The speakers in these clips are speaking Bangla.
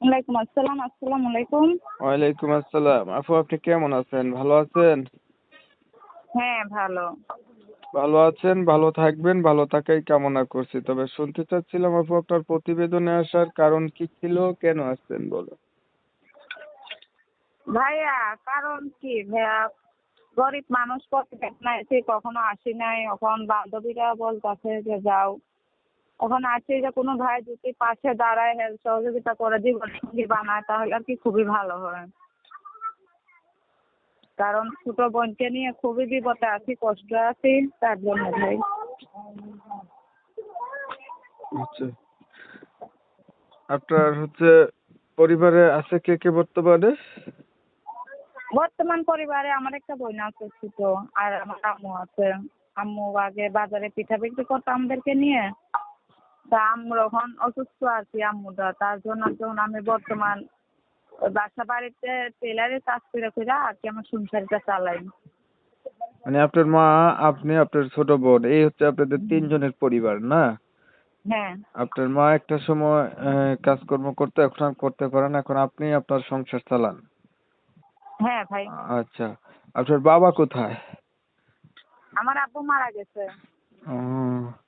ওয়ালাইকুম আসসালাম আসসালামু আলাইকুম। ওয়ালাইকুম আসসালাম। আপু আপনি কেমন আছেন? ভালো আছেন? হ্যাঁ ভালো। ভালো আছেন ভালো থাকবেন ভালো থাকাই কামনা করছি। তবে শুনতে চাচ্ছিলাম আপু আপনার প্রতিবেদনে আসার কারণ কি ছিল? কেন আসছেন বলো? ভাইয়া কারণ কি? ভাইয়া গরিব মানুষ প্রত্যেক এসে কখনো আসি নাই। এখন বান্ধবীরা বলতেছে যে যাও। এখন আছে যে কোনো ভাই যদি পাশে দাঁড়ায় হেল্প সহযোগিতা করে জীবন সঙ্গী বানায় তাহলে আর কি খুবই ভালো হয়। কারণ ছোট বোনকে নিয়ে খুবই বিপদে আছি কষ্ট আছি তার জন্য ভাই। আচ্ছা। আপনার হচ্ছে পরিবারে আছে কে কে বর্তমানে? বর্তমান পরিবারে আমার একটা বোন আছে ছোট আর আমার আম্মু আছে। আম্মু আগে বাজারে পিঠা বিক্রি করতো আমাদেরকে নিয়ে। তা আম্মুর এখন অসুস্থ আছি আম্মুটা তার জন্য যখন আমি বর্তমান বাসা বাড়িতে টেলারের কাজ করে করে আর কি আমার সংসারটা চালাই। মানে আপনার মা আপনি আপনার ছোট বোন এই হচ্ছে আপনাদের তিনজনের পরিবার না? হ্যাঁ। আপনার মা একটা সময় কাজকর্ম করতে এখন আর করতে পারেন এখন আপনি আপনার সংসার চালান। হ্যাঁ ভাই। আচ্ছা আপনার বাবা কোথায়? আমার আব্বু মারা গেছে। ও,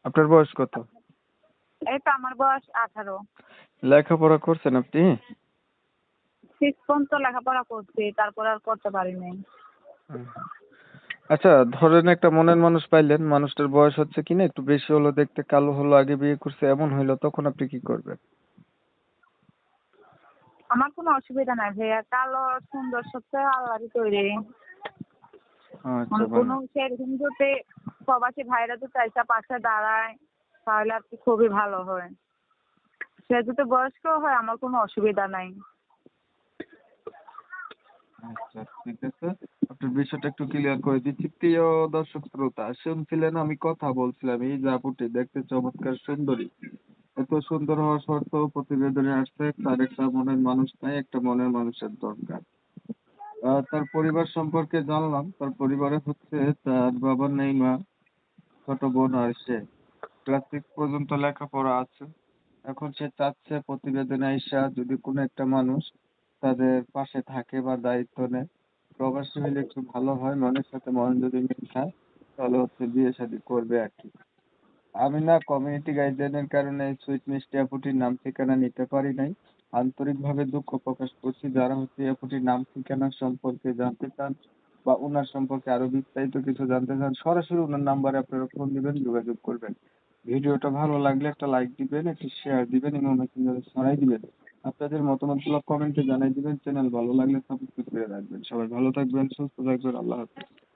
আপনার বয়স কত? এই তো আমার বয়স আঠারো। লেখাপড়া করছেন আপনি? সিক্স পর্যন্ত লেখাপড়া করছি তারপর আর করতে পারিনি আচ্ছা ধরেন একটা মনের মানুষ পাইলেন মানুষটার বয়স হচ্ছে কি না একটু বেশি হলো দেখতে কালো হলো আগে বিয়ে করছে এমন হইল তখন আপনি কি করবেন? আমার কোনো অসুবিধা নাই ভাইয়া কালো সুন্দর সত্যি আল্লাহরই তৈরি। আচ্ছা মানে কোনো সেরকম যদি প্রবাসী ভাইরা যদি চাইসা পাশে দাঁড়ায় তাহলে কি খুবই ভালো হয়। সে যদি বয়স্ক হয়, আমার কোনো অসুবিধা নাই। আচ্ছা ঠিক আছে। আপনার বিষয়টা একটু ক্লিয়ার করে দিচ্ছি। প্রিয় দর্শক শ্রোতা, শুনছিলেন আমি কথা বলছিলাম, এই যে আপুটি দেখতে চমৎকার সুন্দরী। এত সুন্দর হওয়া সত্ত্বেও প্রতিবেদনে আসছে, তার একটা মনের মানুষ নাই, একটা মনের মানুষের দরকার। তার পরিবার সম্পর্কে জানলাম, তার পরিবারে হচ্ছে তার বাবা নেই মা ছোট বোন আর সে। ক্লাস সিক্স পর্যন্ত লেখাপড়া আছে। এখন সে চাচ্ছে প্রতিবেদনে আইসা যদি কোনো একটা মানুষ তাদের পাশে থাকে বা দায়িত্ব নেয়, প্রবাসী হলে একটু ভালো হয়, মনের সাথে মন যদি মিল খায় তাহলে হচ্ছে বিয়ে শাদী করবে আর কি। আমি না কমিউনিটি গাইডলাইনের কারণে সুইট মিষ্টি আপুটির নাম ঠিকানা নিতে পারি নাই। আন্তরিকভাবে দুঃখ প্রকাশ করছি যারা হচ্ছে আপুটির নাম ঠিকানা সম্পর্কে জানতে চান বা ওনার সম্পর্কে আরও বিস্তারিত কিছু জানতে চান, সরাসরি ওনার নাম্বারে আপনারা ফোন দিবেন, যোগাযোগ করবেন। ভিডিওটা ভালো লাগলে একটা লাইক দিবেন, একটা শেয়ার দিবেন এবং মেসেঞ্জারে ছড়াই দিবেন। আপনাদের মতামতগুলো কমেন্টে জানাই দিবেন। চ্যানেল ভালো লাগলে সাবস্ক্রাইব করে রাখবেন। সবাই ভালো থাকবেন, সুস্থ থাকবেন। আল্লাহ হাফেজ।